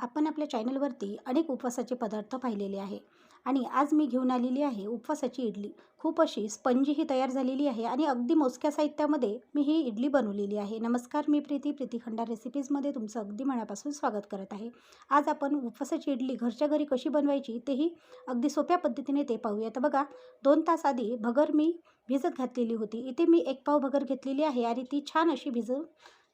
आपण आपल्या चॅनलवरती अनेक उपवासाचे पदार्थ पाहिलेले आहे. आणि आज मी घेऊन आलेली आहे उपवासाची इडली. खूप अशी स्पंजी ही तयार झालेली आहे आणि अगदी मोजक्या साहित्यामध्ये मी ही इडली बनवलेली आहे. नमस्कार मी प्रीती. प्रीतीखंडा रेसिपीजमध्ये तुमचं अगदी मनापासून स्वागत करत आहे. आज आपण उपवासाची इडली घरच्या घरी कशी बनवायची तेही अगदी सोप्या पद्धतीने ते पाहूया तर बघा दोन तास आधी भगर मी भिजत घातलेली होती. इथे मी एक पाव भगर घेतलेली आहे आणि ती छान अशी भिजत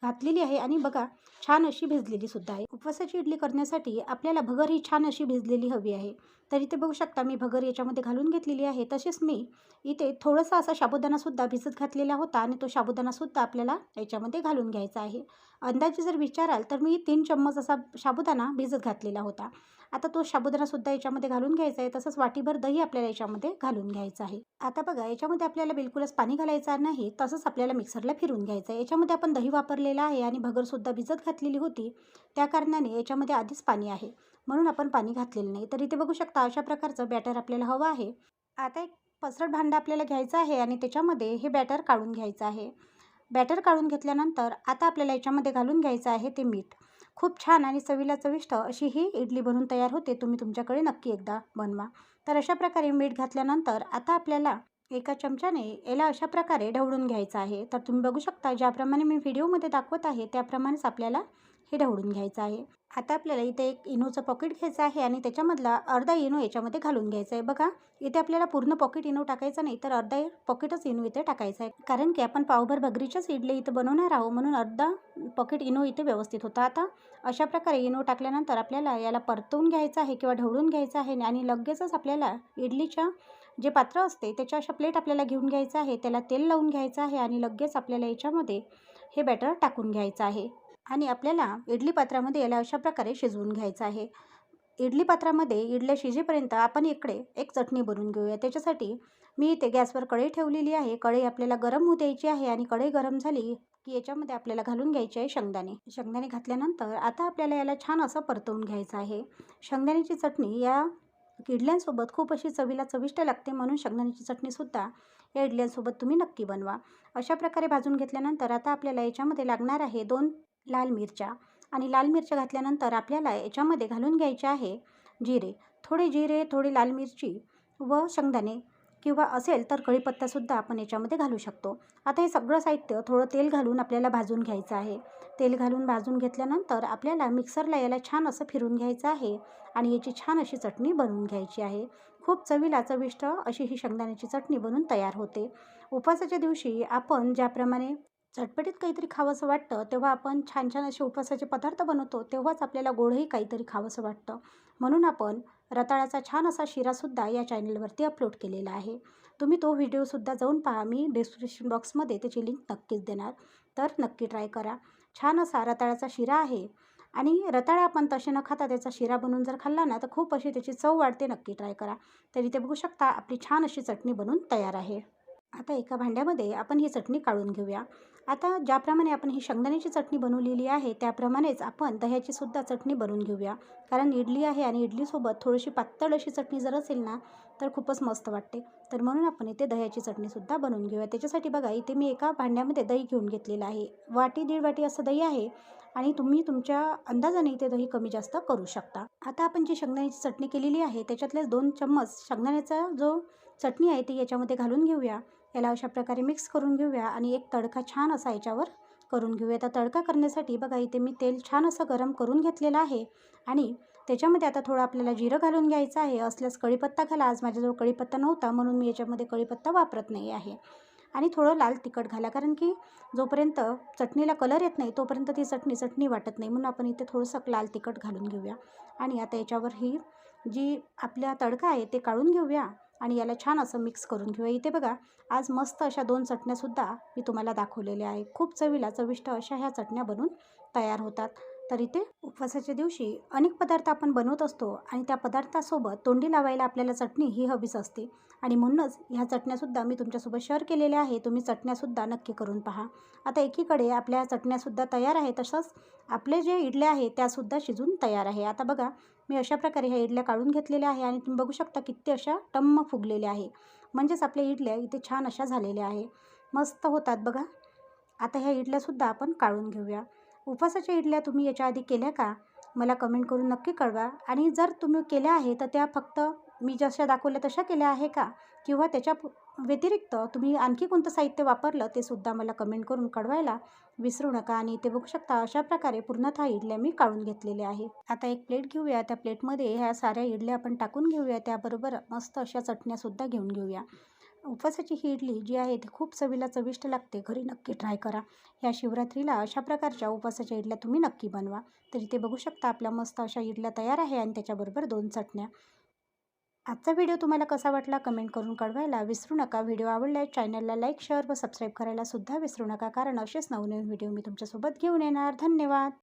घातलेली आहे आणि बघा छान अशी भिजलेली सुद्धा आहे. उपवासाची इडली करण्यासाठी आपल्याला भगर ही छान अशी भिजलेली हवी आहे. तर इथे बघू शकता मी भगर याच्यामध्ये घालून घेतलेली आहे. तसेच मी इथे थोडासा असा साबुदाणासुद्धा भिजत घातलेला होता आणि तो साबुदाणासुद्धा आपल्याला याच्यामध्ये घालून घ्यायचा आहे. अंदाजे जर विचाराल तर मी तीन चम्मच असा साबुदाणा भिजत घातलेला होता. आता तो साबुदाणासुद्धा याच्यामध्ये घालून घ्यायचा आहे तसंच वाटीभर दही आपल्याला याच्यामध्ये घालून घ्यायचं आहे. आता बघा याच्यामध्ये आपल्याला बिलकुलच पाणी घालायचं नाही तसंच आपल्याला मिक्सरला फिरून घ्यायचं आहे. याच्यामध्ये आपण दही वापरलेलं आहे आणि भगरसुद्धा भिजत घातलेली होती. त्या कारणाने याच्यामध्ये आधीच पाणी आहे. म्हणून आपण पाणी घातलेलं नाही. तर इथे बघू शकता अशा प्रकारचं बॅटर आपल्याला हवं आहे. आता एक पसरट भांडं आपल्याला घ्यायचं आहे आणि त्याच्यामध्ये हे बॅटर काढून घ्यायचं आहे. बॅटर काढून घेतल्यानंतर आता आपल्याला याच्यामध्ये घालून घ्यायचं आहे ते मीठ. खूप छान आणि चवीला चविष्ट अशी ही इडली बनवून तयार होते तुम्ही तुमच्याकडे नक्की एकदा बनवा. तर अशा प्रकारे मीठ घातल्यानंतर आता आपल्याला एका चमच्याने याला अशा प्रकारे ढवळून घ्यायचं आहे. तर तुम्ही बघू शकता ज्याप्रमाणे मी व्हिडिओमध्ये दाखवत आहे त्याप्रमाणेच आपल्याला हे ढवळून घ्यायचं आहे. आता आपल्याला इथे एक इनोचं पॉकेट घ्यायचं आहे आणि त्याच्यामधला अर्धा इनो याच्यामध्ये घालून घ्यायचं आहे. बघा इथे आपल्याला पूर्ण पॉकेट इनो टाकायचा नाही तर अर्धा पॉकेटच इनो इथे टाकायचं आहे. कारण की आपण पावभर भगरीच्याच इडली इथं बनवणार आहोत म्हणून अर्धा पॉकेट इनो इथे व्यवस्थित होता. आता अशा प्रकारे इनो टाकल्यानंतर आपल्याला याला परतवून घ्यायचं आहे किंवा ढवळून घ्यायचं आहे आणि लगेचच आपल्याला इडलीच्या जे पात्र असते त्याच्या अशा प्लेट आपल्याला घेऊन घ्यायचं आहे त्याला तेल लावून घ्यायचं आहे आणि लगेच आपल्याला याच्यामध्ये हे बॅटर टाकून घ्यायचं आहे. आणि आपल्याला इडली पात्रामध्ये याला अशा प्रकारे शिजवून घ्यायचं आहे. इडली पात्रामध्ये इडल्या शिजेपर्यंत आपण इकडे एक चटणी बनवून घेऊया. त्याच्यासाठी मी इथे गॅसवर कढई ठेवलेली आहे. कढई आपल्याला गरम होऊ द्यायची आहे आणि कढई गरम झाली की याच्यामध्ये आपल्याला घालून घ्यायची आहे शेंगदाणे. शेंगदाणे घातल्यानंतर आता आपल्याला याला छान असं परतवून घ्यायचं आहे. शेंगदाण्याची चटणी या इडल्यांसोबत खूप अशी चवीला चविष्ट लागते म्हणून शेंगदाण्याची चटणीसुद्धा या इडल्यांसोबत तुम्ही नक्की बनवा. अशा प्रकारे भाजून घेतल्यानंतर आता आपल्याला याच्यामध्ये लागणार आहे दोन लाल मिरच्या आणि लाल मिरच्या घातल्यानंतर आपल्याला याच्यामध्ये घालून घ्यायचे आहे जिरे. थोडे जिरे थोडी लाल मिरची व शेंगदाणे किंवा असेल तर कढीपत्तासुद्धा आपण याच्यामध्ये घालू शकतो. आता हे सगळं साहित्य थोडं तेल घालून आपल्याला भाजून घ्यायचं आहे. तेल घालून भाजून घेतल्यानंतर आपल्याला मिक्सरला याला छान असं फिरून घ्यायचं आहे आणि याची छान अशी चटणी बनवून घ्यायची आहे. खूप चवीला चविष्ट अशी ही शेंगदाण्याची चटणी बनून तयार होते. उपवासाच्या दिवशी आपण ज्याप्रमाणे चटपटीत काहीतरी खावंसं वाटतं तेव्हा आपण छान छान असे उपवासाचे पदार्थ बनवतो तेव्हाच आपल्याला गोडही काहीतरी खावंसं वाटतं. म्हणून आपण रताळ्याचा छान असा शिरासुद्धा या चॅनलवरती अपलोड केलेला आहे. तुम्ही तो व्हिडिओसुद्धा जाऊन पहा. मी डिस्क्रिप्शन बॉक्समध्ये त्याची लिंक नक्कीच देणार. तर नक्की ट्राय करा. छान असा रताळ्याचा शिरा आहे. आणि रताळा आपण तसे न खाता त्याचा शिरा बनवून जर खाल्ला ना तर खूप अशी त्याची चव वाढते. नक्की ट्राय करा. तर इथे बघू शकता आपली छान अशी चटणी बनवून तयार आहे. आता एका भांड्यामध्ये आपण ही चटणी काढून घेऊया. आता ज्याप्रमाणे आपण ही शेंगदाण्याची चटणी बनवलेली आहे त्याप्रमाणेच आपण दह्याची सुद्धा चटणी बनवून घेऊया. कारण इडली आहे आणि इडलीसोबत थोडीशी पातळ अशी चटणी जर असेल ना तर खूपच मस्त वाटते. तर म्हणून आपण इथे दह्याची चटणीसुद्धा बनवून घेऊया. त्याच्यासाठी बघा इथे मी एका भांड्यामध्ये दही घेऊन घेतलेलं आहे. वाटी दीड वाटी असं दही आहे आणि तुम्ही तुमच्या अंदाजाने इथे दही कमी जास्त करू शकता. आता आपण जी शेंगदाण्याची चटणी केलेली आहे त्याच्यातलेच दोन चम्मच शेंगदाण्याचा जो चटणी आहे ती याच्यामध्ये घालून घेऊया. याला अशा प्रकारे मिक्स करून घेऊया आणि एक तडका छान असा याच्यावर करून घेऊया. आता तडका करण्यासाठी बघा इथे मी तेल छान असं गरम करून घेतलेलं आहे आणि त्याच्यामध्ये आता थोडं आपल्याला जिरं घालून घ्यायचं आहे. असल्यास कढीपत्ता घाला. आज माझ्याजवळ कढीपत्ता नव्हता म्हणून मी याच्यामध्ये कढीपत्ता वापरत नाही आहे. आणि थोडं लाल तिखट घाला कारण की जोपर्यंत चटणीला कलर येत नाही तोपर्यंत ती चटणी चटणी वाटत नाही. म्हणून आपण इथे थोडंसं लाल तिखट घालून घेऊया. आणि आता याच्यावर ही जी आपल्या तडका आहे ते काढून घेऊया. आणि याला छान असं मिक्स करून घेऊया. इथे बघा आज मस्त अशा दोन चटण्यासुद्धा मी तुम्हाला दाखवलेल्या आहे खूप चवीला चविष्ट अशा ह्या चटण्या बनून तयार होतात. तर इथे उपवासाच्या दिवशी अनेक पदार्थ आपण बनवत असतो आणि त्या पदार्थासोबत तोंडी लावायला आपल्याला चटणी ही हवीच असते. आणि म्हणूनच ह्या चटण्यासुद्धा मी तुमच्यासोबत शेअर केलेल्या आहे तुम्ही चटण्यासुद्धा नक्की करून पहा. आता एकीकडे आपल्या चटण्यासुद्धा तयार आहे तसंच आपले जे इडल्या आहे त्यासुद्धा शिजून तयार आहे. आता बघा मी अशा प्रकारे ह्या इडल्या काढून घेतलेल्या आहे आणि तुम्ही बघू शकता किती अशा टम्म फुगलेल्या आहे. म्हणजेच आपल्या इडल्या इथे छान अशा झालेल्या आहे. मस्त होतात बघा. आता ह्या इडल्यासुद्धा आपण काढून घेऊया. उपवासाच्या इडल्या तुम्ही याच्या आधी केल्या का? मला कमेंट करून नक्की कळवा. आणि जर तुम्ही केल्या आहे तर त्या फक्त मी जशा दाखवल्या तशा केल्या आहे का? किंवा त्याच्या व्यतिरिक्त तुम्ही आणखी कोणतं साहित्य वापरलं ते सुद्धा मला कमेंट करून कळवायला विसरू नका. आणि ते बघू शकता अशा प्रकारे पूर्णतः इडल्या मी काढून घेतलेल्या आहे. आता एक प्लेट घेऊया. त्या प्लेटमध्ये ह्या साऱ्या इडल्या आपण टाकून घेऊया. त्याबरोबर मस्त अशा चटण्यासुद्धा घेऊन घेऊया. उपवासाची ही इडली जी आहे ती खूप चवीला चविष्ट लागते. घरी नक्की ट्राय करा. या शिवरात्रीला अशा प्रकारच्या उपवासाच्या इडल्या तुम्ही नक्की बनवा. तर इथे बघू शकता आपल्या मस्त अशा इडल्या तयार आहे आणि त्याच्याबरोबर दोन चटण्या. आजचा व्हिडिओ तुम्हाला कसा वाटला कमेंट करून कळवायला विसरू नका. व्हिडिओ आवडल्यास चॅनलला लाईक शेअर व सबस्क्राईब करायला सुद्धा विसरू नका. कारण असेच नवनवीन व्हिडिओ मी तुमच्यासोबत घेऊन येणार. धन्यवाद!